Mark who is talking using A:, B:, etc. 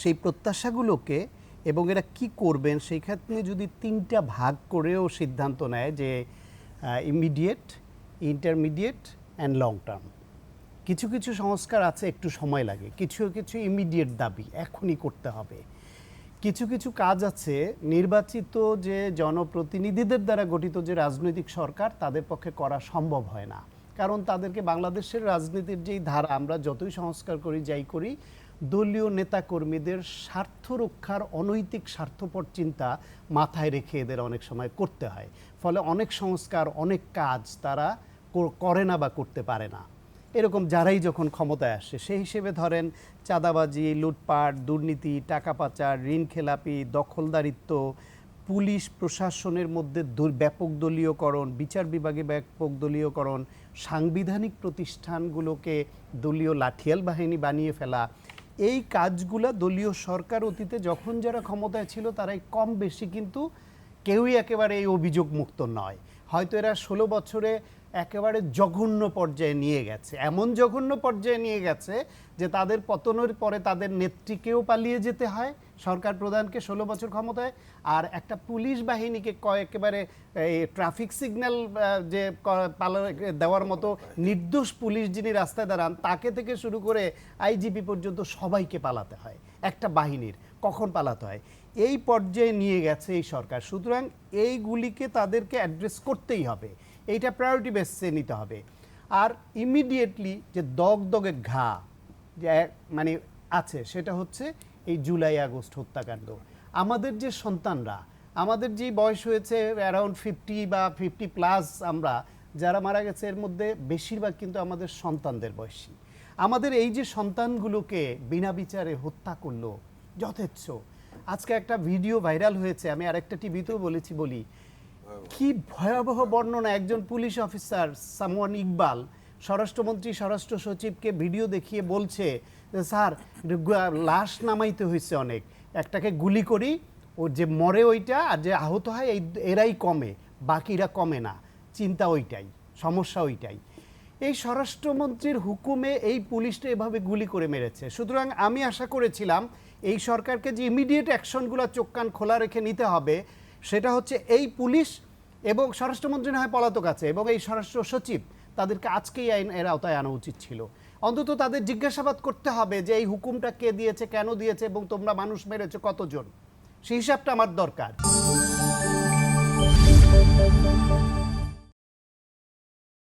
A: সেই প্রত্যাশাগুলোকে এবং এরা কি করবেন সেই ক্ষেত্রে যদি তিনটা ভাগ করেও সিদ্ধান্ত নেয় যে immediate intermediate and long term কিছু কিছু সংস্কার আছে, একটু সময় লাগে। কিছু কিছু ইমিডিয়েট দাবি, এখনই করতে হবে। কিছু কিছু কাজ আছে, নির্বাচিত যে জনপ্রতিনিধিদের দ্বারা গঠিত যে রাজনৈতিক সরকার, তাদের পক্ষে করা সম্ভব হয় না। কারণ তাদেরকে বাংলাদেশের রাজনীতির যেই ধারা, আমরা যতই সংস্কার করি, যাই করি দলীয় নেতাকর্মীদের স্বার্থ রক্ষার অনৈতিক স্বার্থপর চিন্তা মাথায় রেখে এদের অনেক সময় করতে হয়। ফলে অনেক সংস্কার, অনেক কাজ তারা করে না বা করতে পারে না। এরকম যারাই যখন ক্ষমতায় আসে সেই হিসেবে ধরেন চাঁদাবাজি, লুটপাট, দুর্নীতি, টাকা পাচার, ঋণ খেলাপি, দখলদারিত্ব, পুলিশ প্রশাসনের মধ্যে ব্যাপক দলীয়করণ, বিচার বিভাগে ব্যাপক দলীয়করণ, সাংবিধানিক প্রতিষ্ঠানগুলোকে দলীয় লাঠিয়াল বাহিনী বানিয়ে ফেলা এই কাজগুলা দলীয় সরকার অতীতে যখন যারা ক্ষমতায় ছিল, তারাই কম বেশি কিন্তু কেউই একেবারে এই অভিযোগ মুক্ত নয়। হয়তো এরা ষোলো বছরে একেবারে জঘন্য পর্যায়ে নিয়ে গেছে। এমন জঘন্য পর্যায়ে নিয়ে গেছে যে তাদের পতনের পরে তাদের নেত্রীকেও পালিয়ে যেতে হয় সরকার প্রধানকে ষোলো বছর ক্ষমতায়। আর একটা পুলিশ বাহিনীকে একেবারে এই ট্রাফিক সিগন্যাল যে দেওয়ার মতো নির্দোষ পুলিশ যিনি রাস্তায় দাঁড়ান, তাকে থেকে শুরু করে আইজিপি পর্যন্ত সবাইকে পালাতে হয়। একটা বাহিনীর কখন পালাতে হয়? এই পর্যায়ে নিয়ে গেছে এই সরকার। সুতরাং এইগুলিকে তাদেরকে অ্যাড্রেস করতেই হবে। এইটা প্রায়োরিটি বেসে নিতে হবে। আর ইমিডিয়েটলি যে দগ দগে ঘা যে মানে আছে, সেটা হচ্ছে এই জুলাই আগস্ট হত্যাকাণ্ড। আমাদের যে সন্তানরা, আমাদের যে বয়স হয়েছে অ্যারাউন্ড ফিফটি বা ফিফটি প্লাস আমরা, যারা মারা গেছে, এর মধ্যে বেশিরভাগ কিন্তু আমাদের সন্তানদের বয়সী। আমাদের এই যে সন্তানগুলোকে বিনা বিচারে হত্যা করল, যথেচ্ছ। আজকে একটা ভিডিও ভাইরাল হয়েছে আমি আরেকটা টিভিতেও বলেছি বলি। কি ভয়াবহ বর্ণনা একজন পুলিশ অফিসার সামওয়ান ইকবাল স্বরাষ্ট্রমন্ত্রী স্বরাষ্ট্র সচিবকে ভিডিও দেখিয়ে বলছে যে স্যার লাশ নামাইতে হয়েছে অনেক। একটাকে গুলি করি ও যে মরে ওইটা আর যে আহত হয় এই এরাই কমে বাকিরা কমে না। চিন্তা ওইটাই সমস্যা ওইটাই। এই স্বরাষ্ট্রমন্ত্রীর হুকুমে এই পুলিশটা এভাবে গুলি করে মেরেছে। সুতরাং আমি আশা করেছিলাম এই সরকারকে যে ইমিডিয়েট অ্যাকশনগুলো চোখ কান খোলা রেখে নিতে হবে, সেটা হচ্ছে এই পুলিশ এবং স্বরাষ্ট্রমন্ত্রী না হয় পলাতক আছে এবং এই স্বরাষ্ট্র সচিব তাদেরকে আজকেই আইন এর আওতায় আনা উচিত ছিল। অন্তত তাদের জিজ্ঞাসাবাদ করতে হবে যে এই হুকুমটা কে দিয়েছে, কেন দিয়েছে এবং তোমরা মানুষ মেরেছো কতজন? সেই হিসাবটা আমার দরকার।